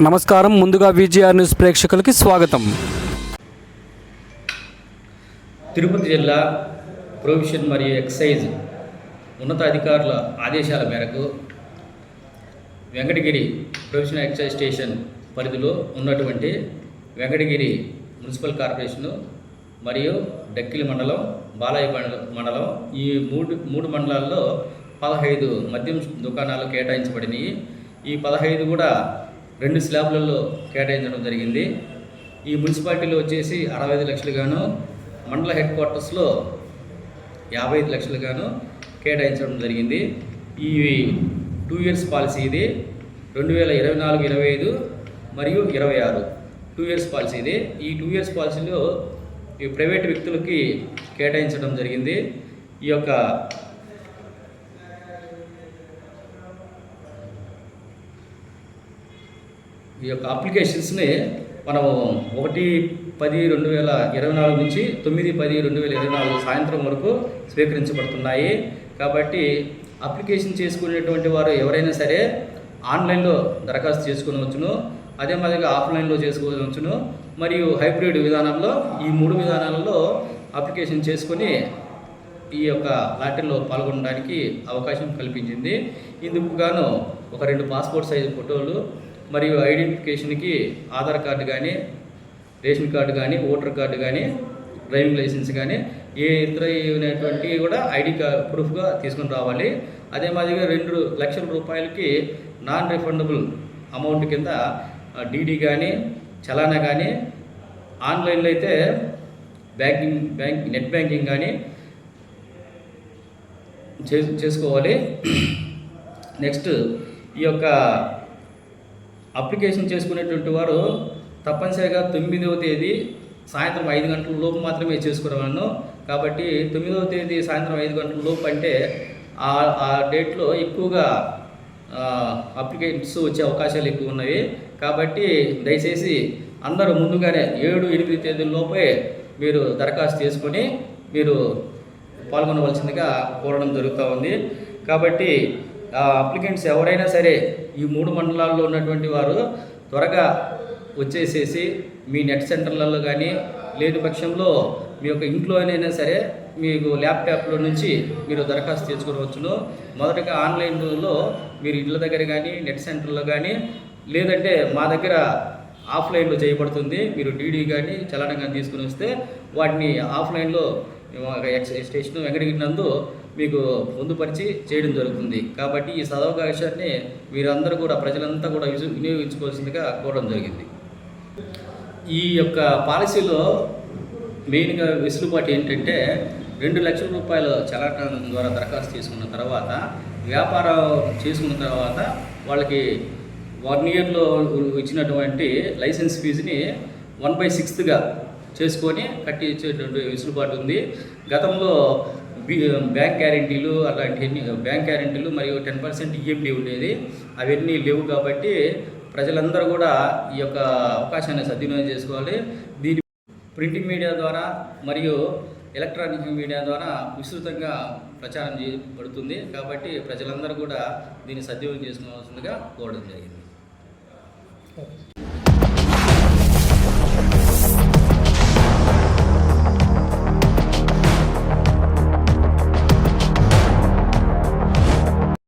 నమస్కారం. ముందుగా VGR news ప్రేక్షకులకి స్వాగతం. తిరుపతి జిల్లా ప్రొవిషన్ మరియు ఎక్సైజ్ ఉన్నతాధికారుల ఆదేశాల మేరకు వెంకటగిరి ప్రొవిషన్ ఎక్సైజ్ స్టేషన్ పరిధిలో ఉన్నటువంటి వెంకటగిరి మున్సిపల్ కార్పొరేషను మరియు డక్కిలి మండలం బాలాయి మండలం ఈ మూడు మూడు మండలాల్లో పదహైదు మద్యం దుకాణాలు కేటాయించబడినాయి. ఈ పదహైదు కూడా రెండు స్లాబ్లలో కేటాయించడం జరిగింది. ఈ మున్సిపాలిటీలో వచ్చేసి అరవై ఐదు లక్షలు గాను మండల హెడ్ క్వార్టర్స్లో యాభై ఐదు లక్షలు గాను కేటాయించడం జరిగింది. ఈ టూ ఇయర్స్ పాలసీ ఇది. రెండు వేల ఇరవై నాలుగు ఇరవై ఐదు మరియు ఇరవై ఆరు టూ ఇయర్స్ పాలసీ ఇది. ఈ టూ ఇయర్స్ పాలసీలో ఈ ప్రైవేట్ వ్యక్తులకి కేటాయించడం జరిగింది. ఈ యొక్క ఈ యొక్క అప్లికేషన్స్ని మనం ఒకటి పది రెండు వేల ఇరవై నాలుగు నుంచి తొమ్మిది పది రెండు వేల ఇరవై నాలుగు సాయంత్రం వరకు స్వీకరించబడుతున్నాయి. కాబట్టి అప్లికేషన్ చేసుకునేటువంటి వారు ఎవరైనా సరే ఆన్లైన్లో దరఖాస్తు చేసుకునవచ్చును అదే మాదిరిగా ఆఫ్లైన్లో చేసుకోవచ్చును మరియు హైబ్రిడ్ విధానంలో ఈ మూడు విధానాలలో అప్లికేషన్ చేసుకొని ఈ యొక్క లాటరీలో పాల్గొనడానికి అవకాశం కల్పించింది. ఇందుకు గాను ఒక రెండు పాస్పోర్ట్ సైజు ఫోటోలు మరియు ఐడెంటిఫికేషన్కి ఆధార్ కార్డు కానీ రేషన్ కార్డు కానీ ఓటర్ కార్డు కానీ డ్రైవింగ్ లైసెన్స్ కానీ ఏ ఇతరమైనటువంటి కూడా ఐడి ప్రూఫ్గా తీసుకుని రావాలి. అదే మాదిరిగా రెండు లక్షల రూపాయలకి నాన్ రిఫండబుల్ అమౌంట్ కింద డీడీ కానీ చలానా కానీ ఆన్లైన్లో అయితే బ్యాంకింగ్ బ్యాంక్ నెట్ బ్యాంకింగ్ కానీ చే- చేసుకోవాలి. నెక్స్ట్ ఈ యొక్క అప్లికేషన్ చేసుకునేటువంటి వారు తప్పనిసరిగా తొమ్మిదవ తేదీ సాయంత్రం ఐదు గంటల లోపు మాత్రమే చేసుకునేవాను కాబట్టి తొమ్మిదవ తేదీ సాయంత్రం ఐదు గంటల లోపు అంటే ఆ ఆ డేట్లో ఎక్కువగా అప్లికేషన్స్ వచ్చే అవకాశాలు ఎక్కువ ఉన్నవి కాబట్టి దయచేసి అందరూ ముందుగానే ఏడు ఎనిమిది తేదీల లోపే మీరు దరఖాస్తు చేసుకొని మీరు పాల్గొనవలసిందిగా కోరడం జరుగుతూ ఉంది. కాబట్టి అప్లికెంట్స్ ఎవరైనా సరే ఈ మూడు మండలాల్లో ఉన్నటువంటి వారు త్వరగా వచ్చేసేసి మీ నెట్ సెంటర్లలో కానీ లేని పక్షంలో మీ యొక్క ఇంట్లో అయినా సరే మీకు ల్యాప్టాప్లో నుంచి మీరు దరఖాస్తు చేసుకోవచ్చును. మొదటగా ఆన్లైన్లో మీరు ఇళ్ళ దగ్గర కానీ నెట్ సెంటర్లో కానీ లేదంటే మా దగ్గర ఆఫ్లైన్లో చేయబడుతుంది. మీరు డీడీ కానీ చలనం కానీ తీసుకుని వస్తే వాటిని ఆఫ్లైన్లో ఎక్స్ స్టేషన్ వెంకటగిరి నందు మీకు పొందుపరిచి చేయడం జరుగుతుంది. కాబట్టి ఈ సదవకాశాన్ని మీరందరూ కూడా ప్రజలంతా కూడా వినియోగించుకోవాల్సిందిగా కోరడం జరిగింది. ఈ యొక్క పాలసీలో మెయిన్గా వెసులుబాటు ఏంటంటే రెండు లక్షల రూపాయలు చలాటం ద్వారా దరఖాస్తు చేసుకున్న తర్వాత వ్యాపారం చేసుకున్న తర్వాత వాళ్ళకి వన్ ఇయర్లో ఇచ్చినటువంటి లైసెన్స్ ఫీజుని వన్ బై సిక్స్త్గా చేసుకొని కట్టి ఇచ్చేటువంటి వెసులుబాటు ఉంది. గతంలో బ్యాంక్ గ్యారెంటీలు um, అలాంటివన్నీ uh, బ్యాంక్ గ్యారెంటీలు మరియు టెన్ పర్సెంట్ ఈఎండి ఉండేది. అవన్నీ లేవు కాబట్టి ప్రజలందరూ కూడా ఈ యొక్క అవకాశాన్ని సద్వినియోగం చేసుకోవాలి. దీని ప్రింటింగ్ మీడియా ద్వారా మరియు ఎలక్ట్రానిక్ మీడియా ద్వారా విస్తృతంగా ప్రచారం చేయబడుతుంది కాబట్టి ప్రజలందరూ కూడా దీన్ని సద్వినియోగం చేసుకోవాల్సిందిగా కోరడం జరిగింది.